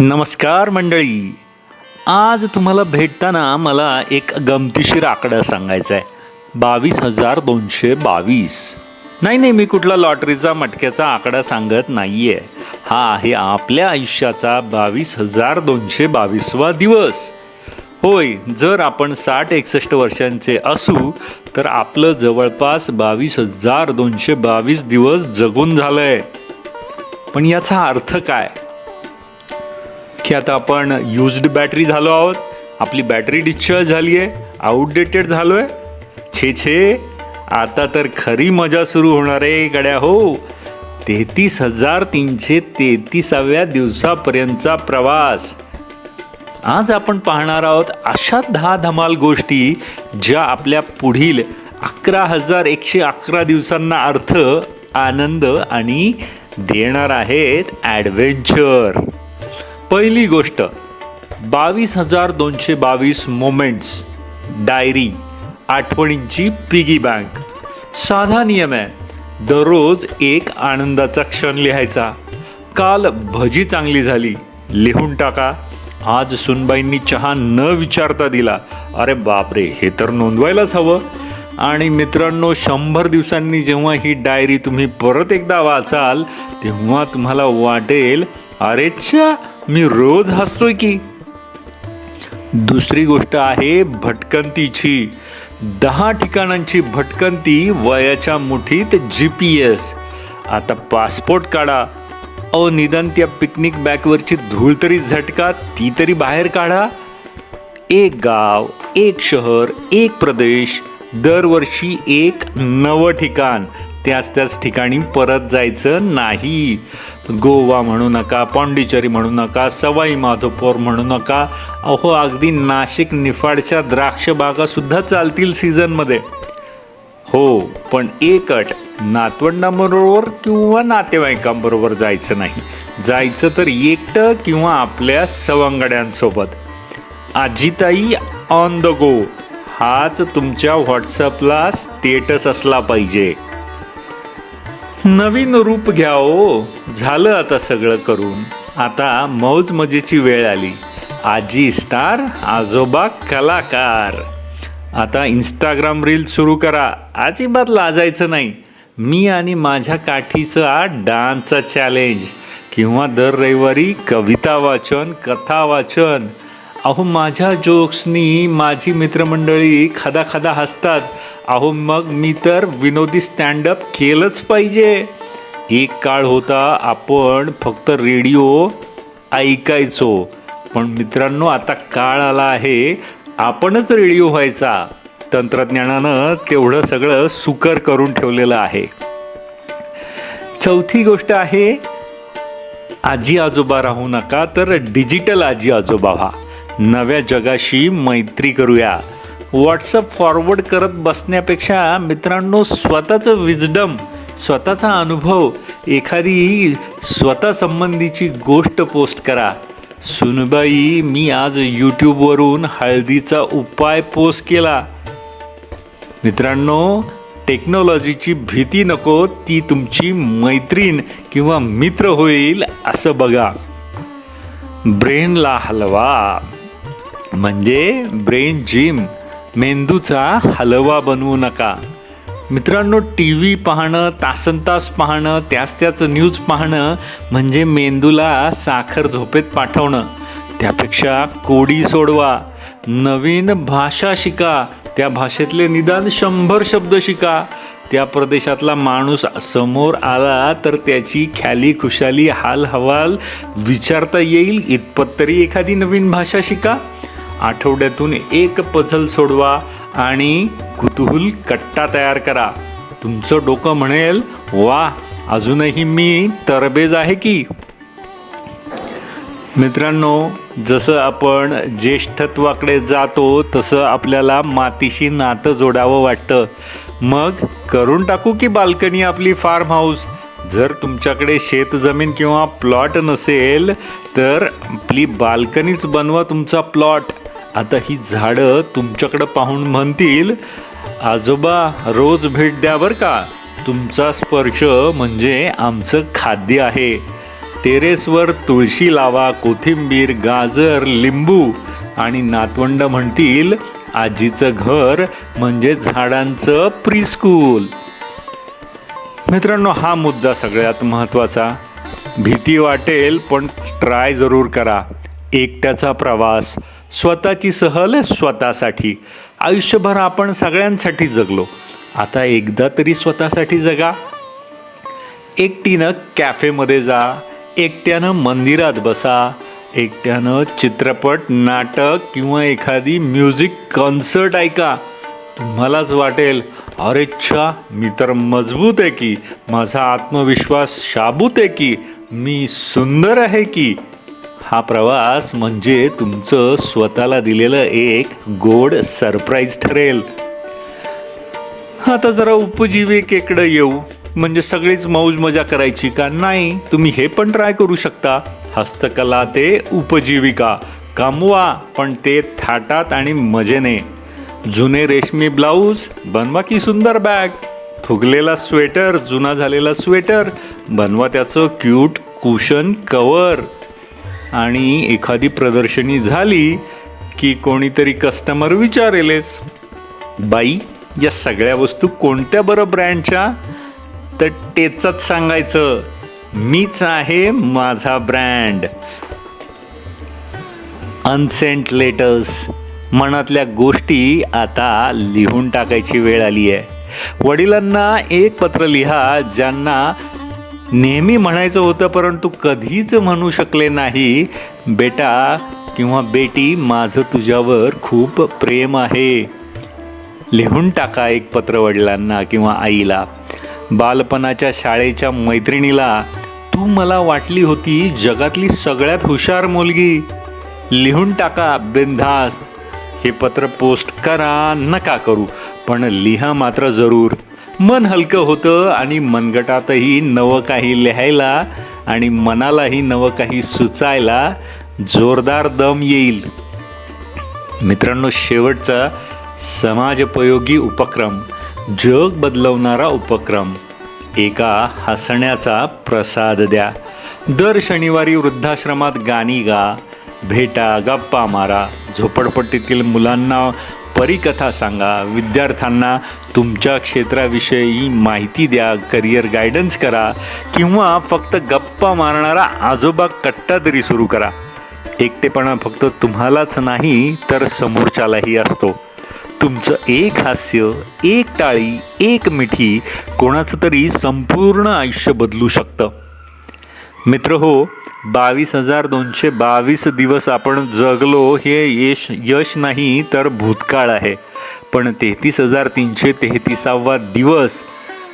नमस्कार मंडळी. आज तुम्हाला भेटताना मला एक गमतीशीर आकडा सांगायचा आहे. बावीस हजार दोनशे बावीस. नाही नाही मी कुठला लॉटरीचा मटक्याचा आकडा सांगत नाही आहे हा आहे आपल्या आयुष्याचा बावीस हजार दोनशे बावीसवा दिवस. होय जर आपण साठ एकसष्ट वर्षांचे असू तर आपलं जवळपास बावीस हजार दोनशे बावीस दिवस जगून झालं आहे पण याचा अर्थ काय? की आता आपण युज्ड बॅटरी झालो आहोत. आपली बॅटरी डिस्चार्ज झाली आहे. आउटडेटेड झालो आहे छे छे. आता तर खरी मजा सुरू होणार आहे गड्या हो. तेहतीस हजार तीनशे तेहतीसाव्या दिवसापर्यंतचा प्रवास. आज आपण पाहणार आहोत अशा दहा धमाल गोष्टी ज्या आपल्या पुढील अकरा हजार एकशे अकरा दिवसांना अर्थ आनंद आणि देणार आहेत ॲडव्हेंचर पहिली गोष्ट बावीस हजार दोनशे बावीस मोमेंट्स डायरी आठवणींची पिगी बँक साधा नियम आहे दररोज एक आनंदाचा क्षण लिहायचा. काल भजी चांगली झाली लिहून टाका. आज सुनबाईंनी चहा न विचारता दिला. अरे बापरे हे तर नोंदवायलाच हवं. आणि मित्रांनो शंभर दिवसांनी जेव्हा ही डायरी तुम्ही परत एकदा वाचाल तेव्हा तुम्हाला वाटेल अरेच्छा मी रोज हसतोय की. दुसरी गोष्ट आहे भटकंतीची. दहा ठिकाणांची भटकंती वयाच्या मुठीत जी पी एस आता पासपोर्ट काढा. अहो निदान त्या पिकनिक बॅकवरची धूळ तरी झटका ती तरी बाहेर काढा. एक गाव एक शहर एक प्रदेश दरवर्षी एक नवं ठिकाण. त्याच त्याच ठिकाणी परत जायचं नाही. गोवा म्हणू नका पॉंडिचेरी म्हणू नका सवाई माधोपूर म्हणू नका. अहो अगदी नाशिक निफाडच्या द्राक्ष चालतील सीझनमध्ये हो पण एक अट नातवंडांबरोबर किंवा नातेवाईकांबरोबर जायचं नाही. जायचं तर एकटं किंवा आपल्या सवंगड्यांसोबत. आजीताई ऑन द गो हाच तुमच्या व्हॉट्सअपला स्टेटस असला पाहिजे. नवीन रूप घ्या ओ झालं आता सगळं करून. आता मौज मजेची वेळ आली. आजी स्टार आजोबा कलाकार. आता इंस्टाग्राम रील सुरू करा. अजिबात लाजायचं नाही. मी आणि माझ्या काठीचा डान्सचा चॅलेंज किंवा दर रविवारी कविता वाचन कथा वाचन. अहो माझ्या जोक्सनी माझी मित्रमंडळी खदा खदा हसतात. अहो मग मी तर विनोदी स्टँडअप केलंच पाहिजे. एक काळ होता आपण फक्त रेडिओ ऐकायचो. पण मित्रांनो आता काळ आला आहे आपणच रेडिओ व्हायचा. तंत्रज्ञानानं तेवढं सगळं सुकर करून ठेवलेलं आहे. चौथी गोष्ट आहे आजी आजोबा राहू नका तर डिजिटल आजी आजोबा व्हा. नव्या जगाशी मैत्री करूया. व्हॉट्सअप फॉरवर्ड करत बसण्यापेक्षा मित्रांनो स्वतःचं विजडम स्वतःचा अनुभव एखादी स्वतःसंबंधीची गोष्ट पोस्ट करा. सुनबाई मी आज यूट्यूबवरून हळदीचा उपाय पोस्ट केला. मित्रांनो टेक्नॉलॉजीची भीती नको ती तुमची मैत्रीण किंवा मित्र होईल असं बघा. ब्रेनला हलवा. म्हणजे ब्रेन जिम मेंदूचा हलवा बनवू नका. मित्रांनो टी व्ही पाहणं तासन तास पाहणं त्याच त्याच न्यूज पाहणं म्हणजे मेंदूला साखर झोपेत पाठवणं. त्यापेक्षा कोडी सोडवा. नवीन भाषा शिका. त्या भाषेतले निदान शंभर शब्द शिका. त्या प्रदेशातला माणूस समोर आला तर त्याची ख्याली खुशाली हाल हवाल विचारता येईल. इतपत तरी एखादी नवीन भाषा शिका. आठवड्यातून एक पझल सोडवा आणि कुतूहल कट्टा तयार करा. तुमचं डोकं म्हणेल वा अजूनही मी तरबेज आहे की? मित्रांनो जसं आपण ज्येष्ठत्वाकडे जातो तसं आपल्याला मातीशी नातं जोडावं वाटतं. मग करून टाकू की बाल्कनी आपली फार्म हाऊस जर तुमच्याकडे शेतजमीन किंवा प्लॉट नसेल तर आपली बाल्कनीच बनवा तुमचा प्लॉट आता ही झाडं तुमच्याकडं पाहून म्हणतील आजोबा रोज भेट द्या बरं का. तुमचा स्पर्श म्हणजे आमचं खाद्य आहे. टेरेसवर तुळशी लावा कोथिंबीर गाजर लिंबू. आणि नातवंड म्हणतील आजीचं घर म्हणजे झाडांचं प्रीस्कूल. मित्रांनो हा मुद्दा सगळ्यात महत्त्वाचा. भीती वाटेल पण ट्राय जरूर करा. एकट्याचा प्रवास. स्वतःची सहल स्वतःसाठी. आयुष्यभर आपण सगळ्यांसाठी जगलो. आता एकदा तरी स्वतःसाठी जगा. एकटीनं कॅफेमध्ये जा. एकट्यानं मंदिरात बसा. एकट्यानं चित्रपट नाटक किंवा एखादी म्युझिक कॉन्सर्ट ऐका. तुम्हालाच वाटेल अरेच्छा मी तर मजबूत आहे की. माझा आत्मविश्वास शाबूत आहे की. मी सुंदर आहे की. हा प्रवास म्हणजे तुमचं स्वतःला दिलेलं एक गोड सरप्राईज ठरेल. आता जरा उपजीविकेकडे येऊ. म्हणजे सगळीच मौज मजा करायची का? नाही तुम्ही हे पण ट्राय करू शकता. हस्तकला ते उपजीविका. कमवा पण ते थाटात आणि मजेने. जुने रेशमी ब्लाऊज बनवा की सुंदर बॅग. फुगलेला स्वेटर जुना झालेला स्वेटर. बनवा त्याचं क्यूट कुशन कवर आणि एखादी प्रदर्शनी झाली की कोणीतरी कस्टमर विचारेलच बाई या सगळ्या वस्तू कोणत्या बरं ब्रँडच्या तर तेचच सांगायचं मीच आहे माझा ब्रँड अनसेंट लेटर्स मनातल्या गोष्टी आता लिहून टाकायची वेळ आली आहे वडिलांना एक पत्र लिहा ज्यांना नेहमी म्हणायचं होतं परंतु कधीच म्हणू शकले नाही बेटा किंवा बेटी माझं तुझ्यावर खूप प्रेम आहे. लिहून टाका एक पत्र वडिलांना किंवा आईला. बालपणाच्या शाळेच्या मैत्रिणीला तू मला वाटली होती जगातली सगळ्यात हुशार मुलगी. लिहून टाका बिनधास्त. हे पत्र पोस्ट करा नका करू पण लिहा मात्र जरूर. मन हलकं होतं आणि मनगटातही नवं काही लिहायला आणि मनालाही नवं काही सुचायला जोरदार दम येईल. मित्रांनो शेवटचा समाजोपयोगी उपक्रम जग बदलवणारा उपक्रम एका हसण्याचा प्रसाद द्या. दर शनिवारी वृद्धाश्रमात गाणी गा भेटा गप्पा मारा. झोपडपट्टीतील मुलांना परिकथा सांगा. विद्यार्थ्यांना तुमच्या क्षेत्राविषयी माहिती द्या. करिअर गायडन्स करा. किंवा फक्त गप्पा मारणारा आजोबा कट्टा तरी सुरू करा. एकटेपणा फक्त तुम्हालाच नाही तर समोरच्यालाही असतो. तुमचं एक हास्य एक टाळी एक मिठी कोणाचं तरी संपूर्ण आयुष्य बदलू शकतं. मित्र हो बावीस हजार दोनशे बावीस दिवस आपण जगलो हे यश यश नाही तर भूतकाळ आहे. पण तेहतीस हजार तीनशे तेहतीसावा दिवस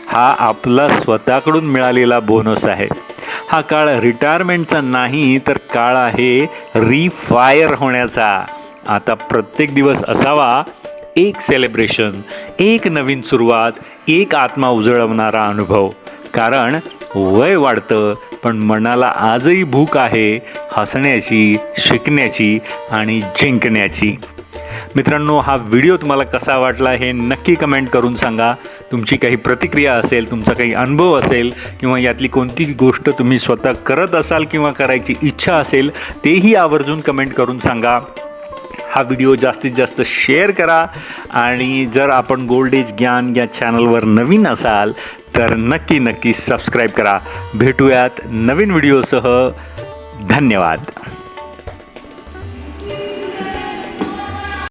हा आपला स्वतःकडून मिळालेला बोनस आहे. हा काळ रिटायरमेंटचा नाही तर काळ आहे रिफायर होण्याचा. आता प्रत्येक दिवस असावा एक सेलिब्रेशन एक नवीन सुरुवात एक आत्मा उजळवणारा अनुभव. कारण वय वाढतं पण मनाला आजही भूक आहे हसण्याची शिकण्याची आणि जिंकण्याची. मित्रांनो हा व्हिडिओ तुम्हाला कसा वाटला हे नक्की कमेंट करून सांगा. तुमची काही प्रतिक्रिया असेल तुमचा काही अनुभव असेल किंवा यातली कोणती गोष्ट तुम्ही स्वतः करत असाल किंवा करायची इच्छा असेल तेही आवर्जून कमेंट करून सांगा. हा व्हिडिओ जास्तीत जास्त शेअर करा आणि जर आपण गोल्ड एज ज्ञान या चॅनलवर नवीन असाल तर नक्की नक्की सबस्क्राईब करा. भेटूयात नवीन व्हिडिओसह धन्यवाद.